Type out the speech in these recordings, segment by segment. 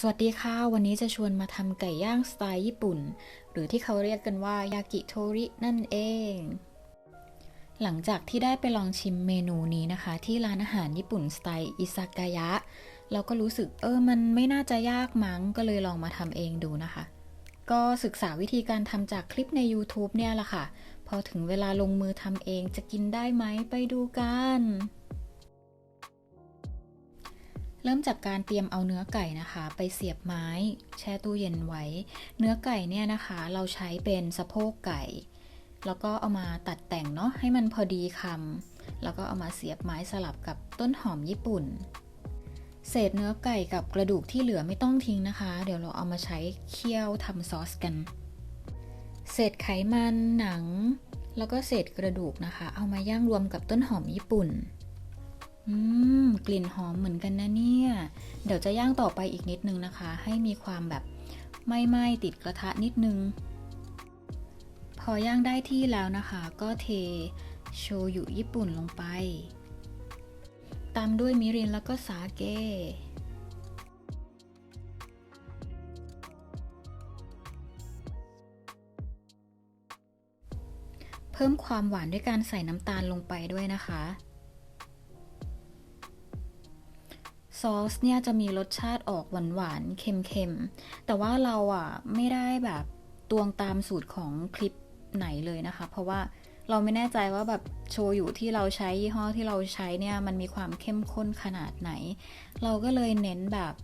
สวัสดีค่ะ วันนี้จะชวนมาทำไก่ย่างสไตล์ญี่ปุ่น หรือที่เขาเรียกกันว่ายากิโทรินั่นเอง หลังจากที่ได้ไปลองชิมเมนูนี้นะคะ ที่ร้านอาหารญี่ปุ่นสไตล์อิซากายะ เราก็รู้สึกเออมันไม่น่าจะยากมั้งก็เลยลองมาทำเองดูนะคะ ก็ศึกษาวิธีการทำจากคลิปใน YouTube เนี่ยแหละค่ะ พอถึงเวลาลงมือทำเองจะกินได้ไหมไปดูกัน เริ่มจากการเตรียมเอาเนื้อไก่นะคะ ไปเสียบไม้แช่ตู้เย็นไว้ เนื้อไก่เนี่ยนะคะ เราใช้เป็นสะโพกไก่ แล้วก็เอามาตัดแต่งเนาะให้มันพอดีคำแล้วก็เอามาเสียบไม้สลับกับต้นหอมญี่ปุ่น เศษเนื้อไก่กับกระดูกที่เหลือไม่ต้องทิ้งนะคะ เดี๋ยวเราเอามาใช้เคี่ยวทำซอสกัน เศษไขมันหนัง แล้วก็เศษกระดูกนะคะ เอามาย่างรวมกับต้นหอมญี่ปุ่น อืม กลิ่นหอมเหมือนกันนะเนี่ย เดี๋ยวจะย่างต่อไปอีกนิดนึงนะคะ ให้มีความแบบไม่ไหม้ติดกระทะนิดนึง พอย่างได้ที่แล้วนะคะ ก็เทโชยุญี่ปุ่นลงไป ตามด้วยมิรินแล้วก็สาเกเพิ่มความหวานด้วยการใส่น้ำตาลลงไปด้วยนะคะ ซอสเนี่ยจะมีรสชาติออกหวานๆ เค็มๆ แต่ว่าเราอะไม่ได้แบบตวงตามสูตรของคลิปไหนเลยนะคะ เพราะว่าเราไม่แน่ใจว่าแบบโชยุที่เราใช้ยี่ห้อที่เราใช้เนี่ยมันมีความเข้มข้นขนาดไหน เราก็เลยเน้นแบบ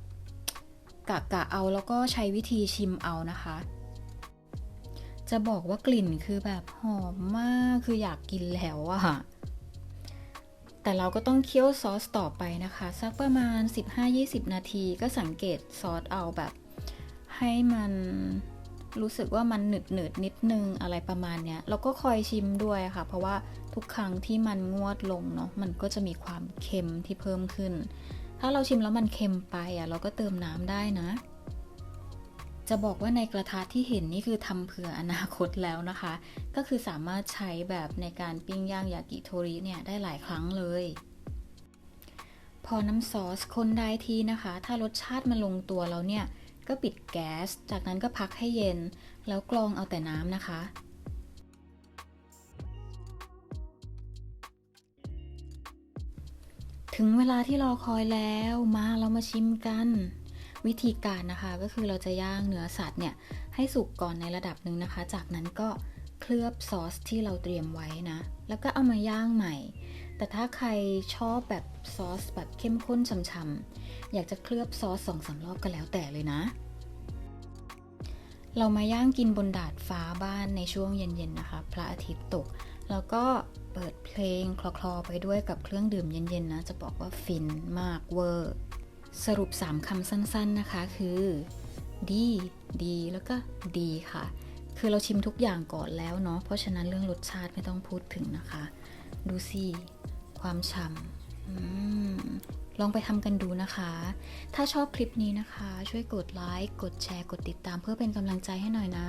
กะกะเอาแล้วก็ใช้วิธีชิมเอานะคะ จะบอกว่ากลิ่นคือแบบหอมมากคืออยากกินแล้วอะ แต่เราก็ต้องเคี่ยวซอสต่อไปนะคะ สักประมาณ 15-20 นาทีก็สังเกตซอสเอาแบบ ให้มันรู้สึกว่ามันหนืดหนืดนิดนึงอะไรประมาณเนี้ยเราก็คอยชิมด้วยค่ะ เพราะว่าทุกครั้งที่มันงวดลงเนาะมันก็จะมีความเค็มที่เพิ่มขึ้น ถ้าเราชิมแล้วมันเค็มไปอะเราก็เติมน้ำได้นะ จะบอกว่าในกระทะที่เห็นนี่คือทำเผื่ออนาคตแล้วนะคะ ก็คือสามารถใช้แบบในการปิ้งย่างยากิโทริเนี่ยได้หลายครั้งเลย พอน้ำซอสคนได้ทีนะคะ ถ้ารสชาติมันลงตัวแล้วเนี่ย ก็ปิดแก๊ส จากนั้นก็พักให้เย็น แล้วกรองเอาแต่น้ำนะคะถึงเวลาที่รอคอยแล้ว มาเรามาชิมกัน วิธีการนะคะก็คือเราจะย่างเนื้อสัตว์เนี่ยให้สุกก่อนในระดับหนึ่งนะคะ จากนั้นก็เคลือบซอสที่เราเตรียมไว้นะ แล้วก็เอามาย่างใหม่ แต่ถ้าใครชอบแบบซอสแบบเข้มข้นช่ำๆอยากจะเคลือบซอสสองสามรอบก็แล้วแต่เลยนะ เรามาย่างกินบนดาดฟ้าบ้านในช่วงเย็นๆนะคะ พระอาทิตย์ตก แล้วก็เปิดเพลงคลอๆไปด้วยกับเครื่องดื่มเย็นๆนะ จะบอกว่าฟินมากเวอร์ สรุป 3คำสั้นๆนะคะคือดีดีแล้วก็ดีค่ะ คือเราชิมทุกอย่างก่อนแล้วเนาะเพราะฉะนั้นเรื่องรสชาติไม่ต้องพูดถึงนะคะ ดูสิความฉ่ำอลองไปทำกันดูนะคะ ถ้าชอบคลิปนี้นะคะ ช่วยกดไลค์ กดแชร์ กดติดตามเพื่อเป็นกำลังใจให้หน่อยนะ